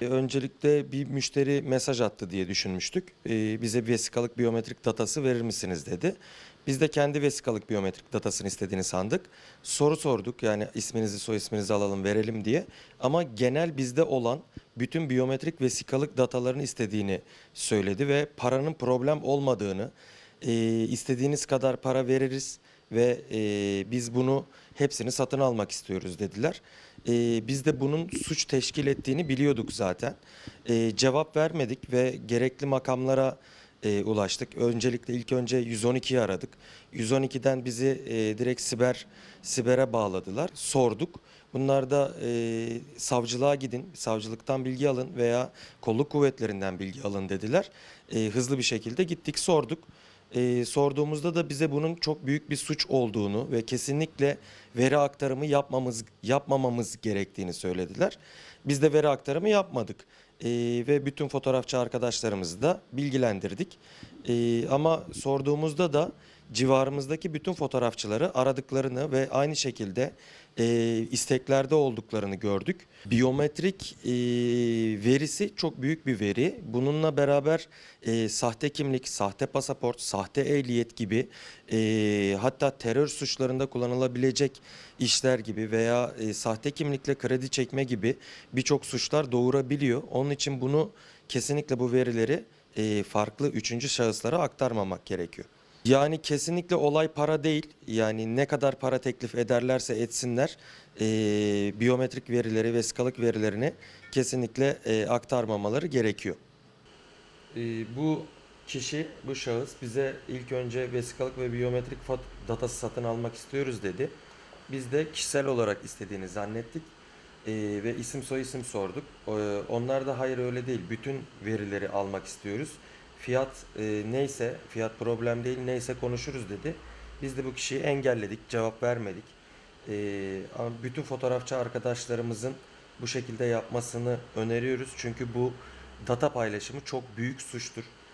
E, Öncelikle bir müşteri mesaj attı diye düşünmüştük. E, bize vesikalık biyometrik datası verir misiniz dedi. Biz de kendi vesikalık biyometrik datasını istediğini sandık. Soru sorduk yani isminizi soy isminizi alalım verelim diye. Ama genel bizde olan bütün biyometrik vesikalık datalarını istediğini söyledi ve paranın problem olmadığını, e, istediğiniz kadar para veririz ve biz bunu hepsini satın almak istiyoruz dediler. E, biz de bunun suç teşkil ettiğini biliyorduk zaten. E, cevap vermedik ve gerekli makamlara e, ulaştık. Öncelikle ilk önce 112'yi aradık. 112'den bizi e, direkt siber sibere bağladılar. Sorduk. Bunlar da e, savcılığa gidin, savcılıktan bilgi alın veya kolluk kuvvetlerinden bilgi alın dediler. E, hızlı bir şekilde gittik sorduk. E, sorduğumuzda da bize bunun çok büyük bir suç olduğunu ve kesinlikle veri aktarımı yapmamız yapmamamız gerektiğini söylediler. Biz de veri aktarımı yapmadık. E, ve bütün fotoğrafçı arkadaşlarımızı da bilgilendirdik. E, ama sorduğumuzda da civarımızdaki bütün fotoğrafçıları aradıklarını ve aynı şekilde e, isteklerde olduklarını gördük. Biyometrik e, verisi çok büyük bir veri. Bununla beraber e, sahte kimlik, sahte pasaport, sahte ehliyet gibi e, hatta terör suçlarında kullanılabilecek işler gibi veya e, sahte kimlikle kredi çekme gibi birçok suçlar doğurabiliyor. Onun için bunu kesinlikle bu verileri e, farklı üçüncü şahıslara aktarmamak gerekiyor. Yani kesinlikle olay para değil. Yani ne kadar para teklif ederlerse etsinler e, biyometrik verileri, vesikalık verilerini kesinlikle e, aktarmamaları gerekiyor. E, bu kişi, bu şahıs bize ilk önce vesikalık ve biyometrik datası satın almak istiyoruz dedi. Biz de kişisel olarak istediğini zannettik E, ve isim soy isim sorduk. E, onlar da hayır öyle değil, bütün verileri almak istiyoruz. Fiyat e, neyse, fiyat problem değil, neyse konuşuruz dedi. Biz de bu kişiyi engelledik, cevap vermedik. E, bütün fotoğrafçı arkadaşlarımızın bu şekilde yapmasını öneriyoruz. Çünkü bu data paylaşımı çok büyük suçtur.